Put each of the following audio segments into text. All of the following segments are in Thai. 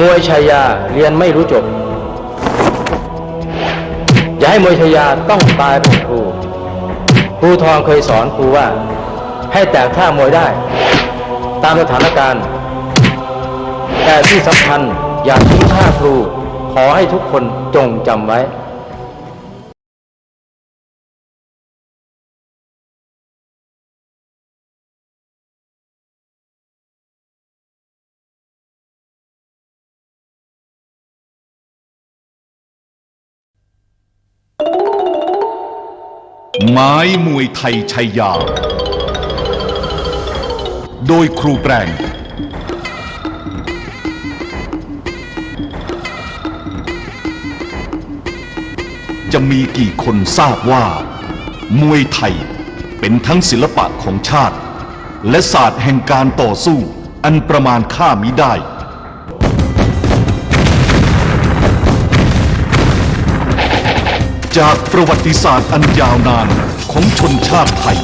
มวยชายาเรียนไม่รู้จบ อย่าให้มวยชายาต้องตายเป็นครูครูทองเคยสอนครูว่า ให้แตกท่ามวยได้ ตามสถานการณ์ แต่ที่สำคัญอย่าทิ้งท่าครู ขอให้ทุกคนจงจำไว้ ไม้มวยไทยชัยยา โดยครูแปรงจะมีกี่คนทราบว่า มวยไทยเป็นทั้งศิลปะของชาติ และศาสตร์แห่งการต่อสู้อันประมาณค่ามิได้ จากประวัติศาสตร์อันยาวนานของชนชาติไทย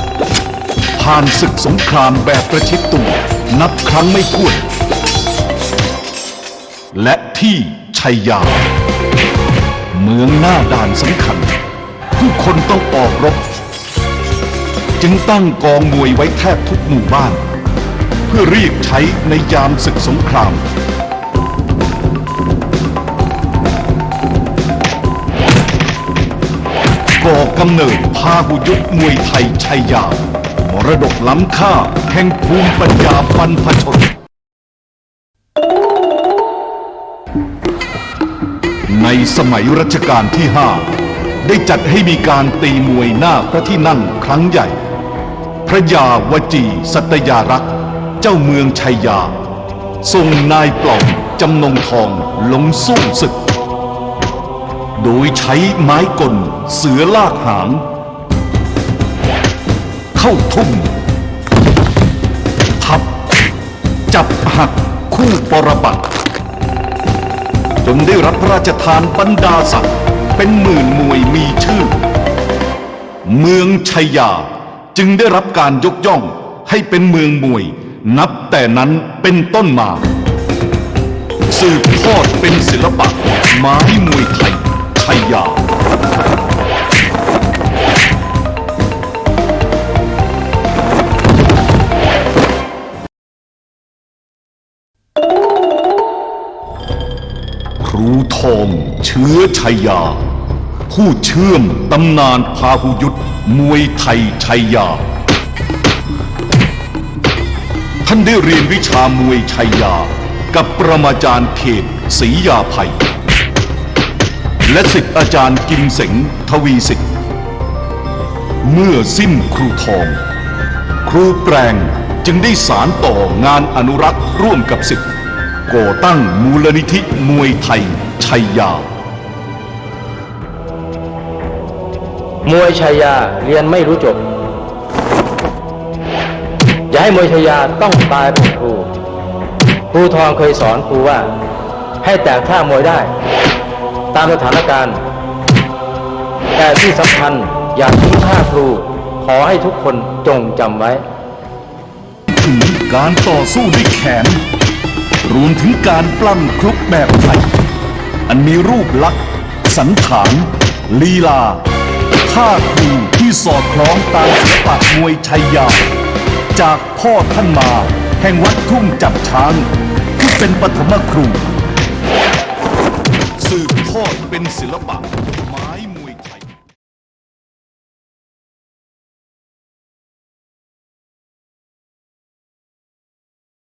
ผ่านศึกสงครามแบบประชิดตัวนับครั้งไม่ถ้วน และที่ชัยยา เมืองหน้าด่านสำคัญ ผู้คนต้องออกรบ จึงตั้งกองมวยไว้แทบทุกหมู่บ้าน เพื่อเรียกใช้ในยามศึกสงคราม ก่อกำเนิดพาหุยุทธมวยไทยชัยยามรดกล้ำค่าแห่งภูมิปัญญาบรรพชน ในสมัยรัชกาลที่ห้าได้จัดให้มีการตีมวยหน้าพระที่นั่งครั้งใหญ่ พระยาวจีสัตยารักษ์ เจ้าเมืองชัยยา ทรงนายปล่องจำนงทองลงสู้ศึก โดยใช้ไม้กลเสือลากหาง เข้าทุ่มทับ จับหักคู่ปรปักจนได้รับพระราชทานบรรดาศักดิ์เป็นหมื่นมวยมีชื่อ เมืองชัยยาจึงได้รับการยกย่องให้เป็นเมืองมวย นับแต่นั้นเป็นต้นมา สืบทอดเป็นศิลปะไม้มวยไทย ชัยยา ครูทองเชื้อชัยยา ผู้เชื่อมตำนานพาหุยุทธมวยไทยชัยยา ท่านได้เรียนวิชามวยชัยยา กับประมาจารย์เขตศรียาภัย และสิทธิอาจารย์กิมเสงทวีสิทธิ์ เมื่อสิ้นครูทอง ครูแปรงจึงได้สารต่องานอนุรักษ์ร่วมกับสิทธิ์ก่อตั้งมูลนิธิมวยไทยชัยยามวยชายยาเรียนไม่รู้จบ อย่าให้มวยชายยาต้องตายเป็นครู ครูทองเคยสอนครูว่า ให้แตกท่ามวยได้ามสถานการณ์ แต่ที่สำคัญอย่าทิ้งท่าครู ขอให้ทุกคนจงจำไว้ ถึงการต่อสู้ด้วยแขน รวมถึงการปล้ำคลุกแบบไทย อันมีรูปลักษณ์ สันฐาน ลีลาท่าครูที่สอดคล้องตามศิลปะมวยชัยยา จากพ่อท่านมา แห่งวัดทุ่งจับช้าง ที่เป็นปฐมครู สืบทอดเป็นศิลปะ